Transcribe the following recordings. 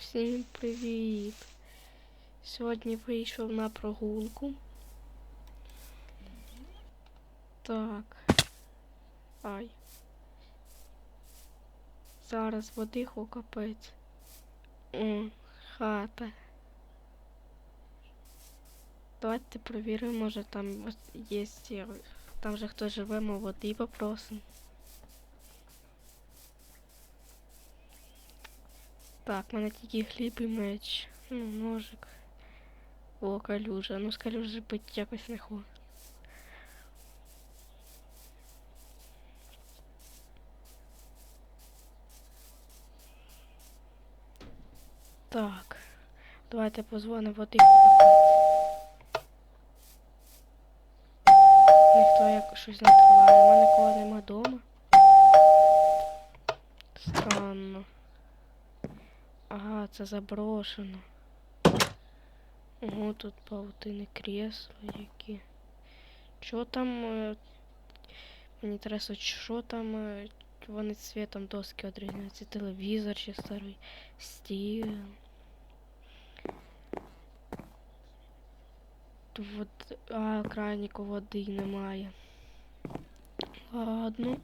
Всім привіт! Сьогодні вийшов на прогулку. Так. Ай. Зараз води хо капець. О, хата. Давайте перевіримо, може там є. Там же хтось живе, ми води попросимо. Так, в мене тільки хліб і меч. Ну, ножик. О, калюжа. Ну, з калюжі бить якось не хо. Так. Давайте позвонимо води. Ніхто як щось не відкриває. У мене нікого нема вдома. Странно. Ага, це заброшено. Ого, тут паутини кресла які. Що там? е, Мені інтересно, що там е, вони цвітом доски одрізняються? Телевізор чи старий стіл. Вод... А, крайніку води немає. Ладно.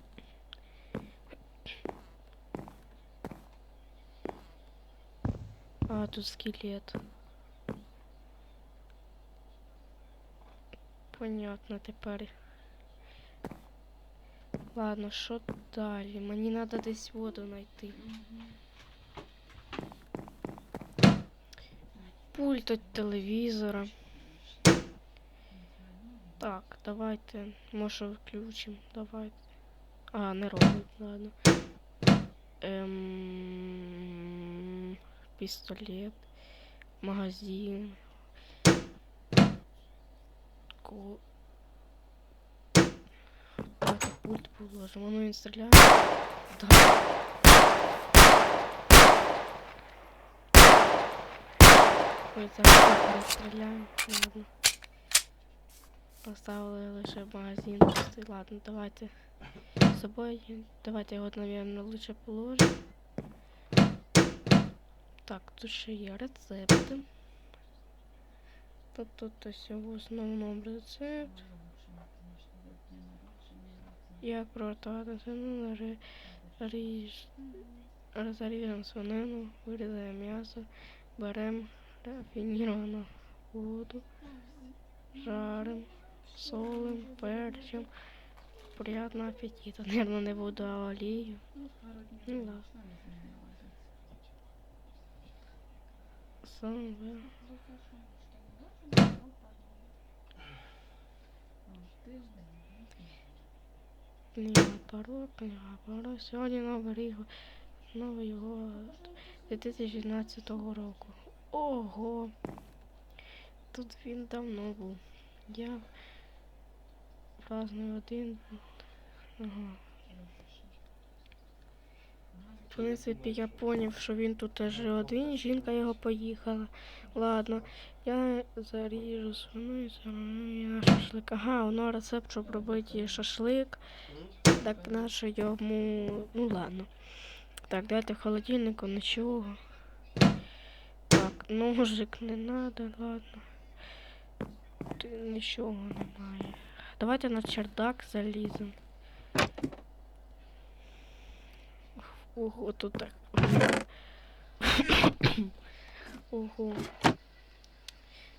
А, тут скелет. Понятно тепер. Ладно, що далі? Мені треба десь воду знайти. Пульт від телевізора. Так, давайте. Може включимо. Давайте. А, не робить, ладно. Ем... Пістолет. Магазин. Ко... Пульт положимо. Ну він стріляє. Да. Ой, зараз перестріляємо. Ладно. Поставили лише магазин пустий. Ладно, давайте з собою. Давайте його, наверное, лучше положимо. Так, тут ще є рецепти. Тут ось в основному рецепт. Як приготувати свинину, розрізаємо свинину, вирізаємо м'ясо, беремо рафініровану воду, жаримо, солим, перчим. Приятного аппетита. Наверное, не буду, а олію. Ну да. Да. Книга порог, книга порог. Сьогодні новий рік, новий год 2016 року. Ого! Тут він давно був. Я праздную один. Ага. Принципі, я поняв, що він тут теж один, жінка його поїхала. Ладно, я заріжу свину і заріжу на шашлик. Ага, воно рецепт, щоб робити шашлик. Так наше йому. Ну ладно. Так, дайте в холодильнику нічого. Так, ножик не надо, ладно. Ти нічого немає. Давайте на чердак заліземо. Ого, тут так. Ого.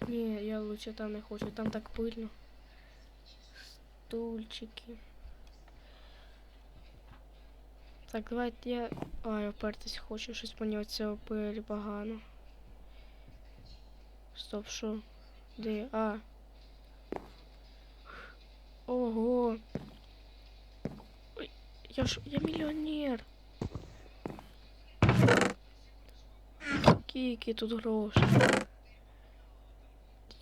Ні, я лучше там не хочу, там так пильно. Стульчики. Так, давайте я. А, я опертись хочу, щось мені оцього пилі погано. Стоп, що? Де? А. Ого. Ой, я ж. Я мільйонер. Скільки тут грошей.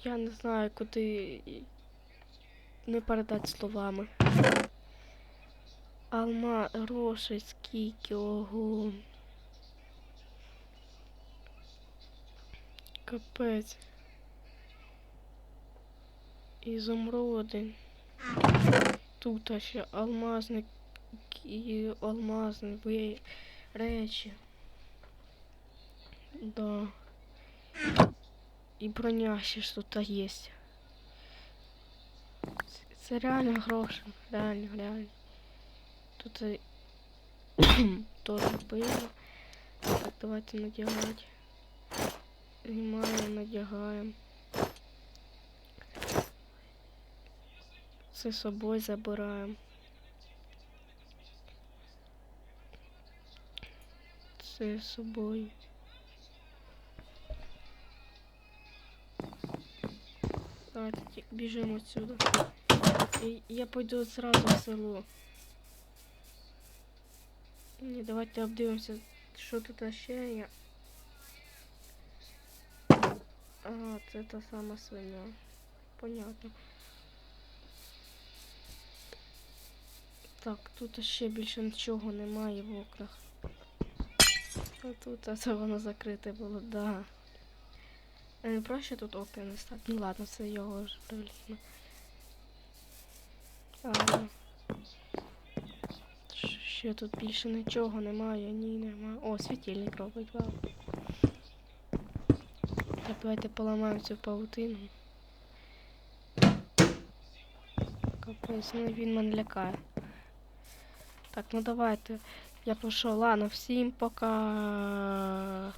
Я не знаю, куди не передати словами. Алма грошей скільки, ого. Капець. Ізумруди. Тут ще алмазник і алмазні речі. Да. І броня ще ж тут є. Це, це реально гроші. Реально, реально. Тут і теж пиво. Так, давайте надягати. Знімаємо, надягаємо. Це з собою забираємо. Це з собою. Давайте біжимо отсюда. І я пойду зразу в село. Ні, давайте обдивимося, що тут ще є. Ага, це та сама свиня. Понятно. Так, тут ще більше нічого немає в окнах. А тут а це воно закрите було, да. Не проще тут окна не стати. Ну ладно, це його ж. Ладно. Ще тут більше нічого немає, ні, немає. О, світильник робить, вау. Так, давайте поламаємо цю паутину. Капець, ну він мене лякає. Так, ну давайте. Я пішов. Ладно, всім пока.